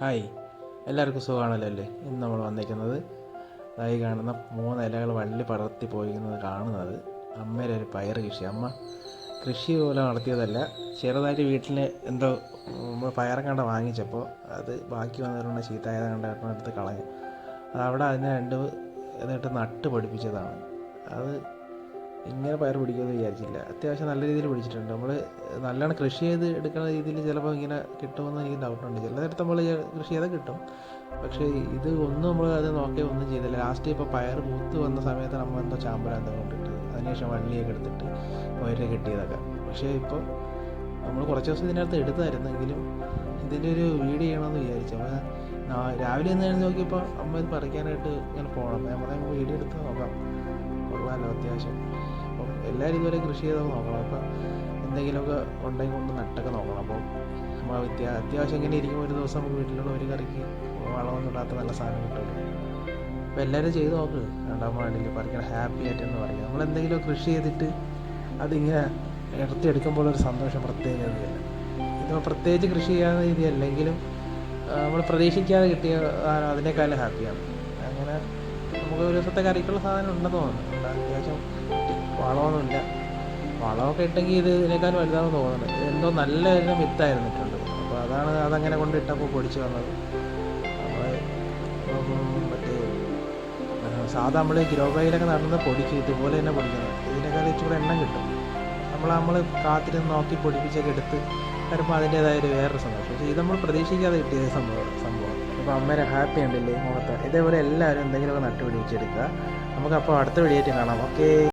Hi. എല്ലാവർക്കും സുഖമാണല്ലോ അല്ലേ? ഇന്ന് നമ്മൾ വന്നിരിക്കുന്നത് അതായി കാണുന്ന മൂന്ന് ഇലകൾ വള്ളി പടർത്തി പോയിരിക്കുന്നത് കാണുന്നത്. അമ്മയുടെ ഒരു പയർ കൃഷി. അമ്മ കൃഷി പോലെ നടത്തിയതല്ല. ചെറുതായിട്ട് വീട്ടിൽ എന്തോ നമ്മൾ കണ്ട വാങ്ങിച്ചപ്പോൾ അത് ബാക്കി വന്നിട്ടുണ്ട് ചീത്തായത് കണ്ട എടുത്ത് കളഞ്ഞു. അവിടെ അതിനെ രണ്ട് എന്നിട്ട് നട്ട് പഠിപ്പിച്ചതാണ്. അത് ഇങ്ങനെ പയർ പിടിക്കുമെന്ന് വിചാരിച്ചില്ല. അത്യാവശ്യം നല്ല രീതിയിൽ പിടിച്ചിട്ടുണ്ട്. നമ്മൾ നല്ലോണം കൃഷി ചെയ്ത് എടുക്കുന്ന രീതിയിൽ ചിലപ്പോൾ ഇങ്ങനെ കിട്ടുമെന്ന് എനിക്ക് ഡൗട്ടുണ്ട് ചിലയിടത്ത് നമ്മൾ കൃഷി ചെയ്താൽ കിട്ടും. പക്ഷേ ഇത് ഒന്നും നമ്മൾ അത് നോക്കി ഒന്നും ചെയ്തില്ല. ലാസ്റ്റ് ഇപ്പോൾ പയർ പൂത്ത് വന്ന സമയത്ത് നമ്മൾ എന്തോ ചാമ്പലാന്തം കൊണ്ടിട്ട് അതിനുശേഷം വള്ളിയൊക്കെ എടുത്തിട്ട് പയറ് കിട്ടിയതൊക്കെ. പക്ഷേ ഇപ്പോൾ നമ്മൾ കുറച്ച് ദിവസം ഇതിനകത്ത് എടുത്തായിരുന്നെങ്കിലും ഇതിന്റെ ഒരു വീഡിയോ ചെയ്യണമെന്ന് വിചാരിച്ചു. അപ്പോൾ രാവിലെ ഒന്ന് എഴുതി നോക്കിയപ്പോൾ അമ്മ ഇത് പറിക്കാനായിട്ട് ഇങ്ങനെ പോകണം അപ്പോൾ നമ്മളെ വീഡിയോ എടുത്ത് നോക്കാം. കൊള്ളാമല്ലോ അത്യാവശ്യം. എല്ലാവരും ഇതുവരെ കൃഷി ചെയ്തൊക്കെ നോക്കണം. അപ്പം എന്തെങ്കിലുമൊക്കെ ഉണ്ടെങ്കിൽ കൊണ്ട് നട്ടൊക്കെ നോക്കണം. അപ്പോൾ നമ്മൾ വ്യത്യാ അത്യാവശ്യം ഇങ്ങനെ ഇരിക്കുമ്പോൾ ഒരു ദിവസം നമുക്ക് വീട്ടിലുള്ള ഒരു കറിക്ക് വളമൊന്നും ഇടാത്ത നല്ല സാധനം കിട്ടുമല്ലോ. അപ്പോൾ എല്ലാവരും ചെയ്ത് നോക്ക്. രണ്ടാം പാടില്ല പറിക്കാൻ ഹാപ്പി ആയിട്ടെന്ന് പറയാം നമ്മൾ എന്തെങ്കിലും കൃഷി ചെയ്തിട്ട് അതിങ്ങനെ എടുത്തെടുക്കുമ്പോൾ ഒരു സന്തോഷം പ്രത്യേകതയല്ല ഇത് പ്രത്യേകിച്ച് കൃഷി ചെയ്യാവുന്ന രീതി അല്ലെങ്കിലും നമ്മൾ പ്രതീക്ഷിക്കാതെ കിട്ടിയ അതിനേക്കാളും ഹാപ്പിയാണ്. അങ്ങനെ നമുക്ക് ഒരു ദിവസത്തെ കറിക്കുള്ള സാധനം ഉണ്ടെന്ന് തോന്നുന്നു. അത്യാവശ്യം വളമൊന്നുമില്ല. വളമൊക്കെ ഇട്ടെങ്കിൽ ഇത് ഇതിനേക്കാൾ വലുതാണെന്ന് തോന്നുന്നത് എന്തോ നല്ല ഒരു വിത്തായിരുന്നിട്ടുണ്ട് അപ്പോൾ അതാണ് അതങ്ങനെ കൊണ്ട് ഇട്ടപ്പോൾ പൊടിച്ച് വന്നത്. മറ്റേ സാധാ നമ്മൾ ഗ്രോ ബാഗിലൊക്കെ നടന്ന് പൊടിക്കും ഇതുപോലെ തന്നെ പൊടിക്കുന്നത് ഇതിനേക്കാൾ ഇച്ചിരി എണ്ണം കിട്ടും. നമ്മൾ നമ്മൾ കാത്തിരുന്ന് നോക്കി പൊടിപ്പിച്ചൊക്കെ എടുത്ത് വരുമ്പോൾ അതിന്റേതായ ഒരു വേറൊരു സന്തോഷം പക്ഷേ ഇത് നമ്മൾ പ്രതീക്ഷിക്കാതെ കിട്ടിയ സംഭവം സംഭവം. അപ്പോൾ അമ്മേരെ ഹാപ്പി ഉണ്ടല്ലേ മുഖത്ത്? ഇതേപോലെ എല്ലാവരും എന്തെങ്കിലുമൊക്കെ നമുക്ക് നമുക്കപ്പോൾ അടുത്ത വീഡിയോ ആയിട്ട് കാണാം. ഓക്കേ.